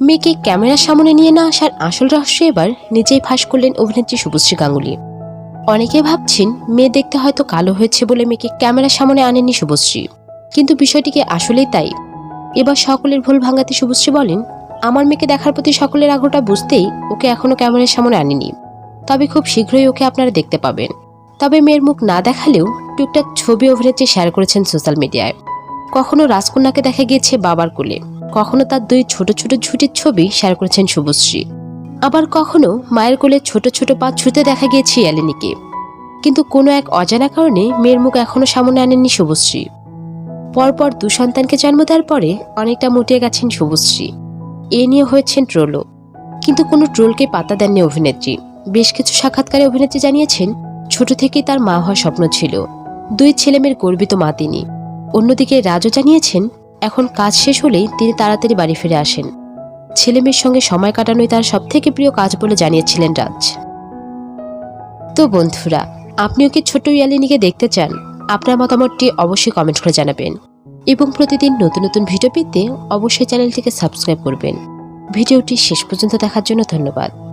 মেয়েকে ক্যামেরার সামনে নিয়ে না আসার আসল রহস্য এবার নিজেই ফাঁস করলেন অভিনেত্রী শুভশ্রী গাঙ্গুলি। অনেকে ভাবছেন মেয়ে দেখতে হয়তো কালো হয়েছে বলে মেয়েকে ক্যামেরার সামনে আনেননি শুভশ্রী। কিন্তু বিষয়টিকে আসলেই তাই। এবার সকলের ভুল ভাঙাতে শুভশ্রী বলেন, আমার মেয়েকে দেখার প্রতি সকলের আগ্রহটা বুঝতেই ওকে এখনও ক্যামেরার সামনে আনিনি। তবে খুব শীঘ্রই ওকে আপনারা দেখতে পাবেন। তবে মেয়ের মুখ না দেখালেও টুকটাক ছবি অভিনেত্রী শেয়ার করেছেন সোশ্যাল মিডিয়ায়। কখনো রাজকন্যাকে দেখা গিয়েছে বাবার কোলে। কখনো তার দুই ছোট ছোট ঝুটির ছবি শেয়ার করেছেন শুভশ্রী। আবার কখনো মায়ের কোলে ছোট ছোট পা ছুঁতে দেখা গিয়েছে ইয়ালিনীকে। কিন্তু কোনো এক অজানা কারণে মেয়ের মুখ এখনও সামনে আনেননি শুভশ্রী। পরপর দু সন্তানকে জন্ম দেওয়ার পরে অনেকটা মুটিয়ে গেছেন শুভশ্রী। এ নিয়ে হয়েছেন ট্রোলও। কিন্তু কোনো ট্রোলকে পাতা দেননি অভিনেত্রী। বেশ কিছু সাক্ষাৎকারে অভিনেত্রী জানিয়েছেন, ছোট থেকেই তার মা হওয়ার স্বপ্ন ছিল। দুই ছেলেমেয়ের গর্বিত মা তিনি। অন্যদিকে রাজও জানিয়েছেন এখন কাজ শেষ হলেই তিনি তাড়াতাড়ি বাড়ি ফিরে আসেন। ছেলেমেয়ের সঙ্গে সময় কাটানোই তার সবথেকে প্রিয় কাজ বলে জানিয়েছিলেন রাজ। তো বন্ধুরা, আপনিও কি ছোট ইয়ালিনীকে দেখতে চান? আপনার মতামতটি অবশ্যই কমেন্ট করে জানাবেন। এবং প্রতিদিন নতুন নতুন ভিডিও পেতে অবশ্যই চ্যানেলটিকে সাবস্ক্রাইব করবেন। ভিডিওটি শেষ পর্যন্ত দেখার জন্য ধন্যবাদ।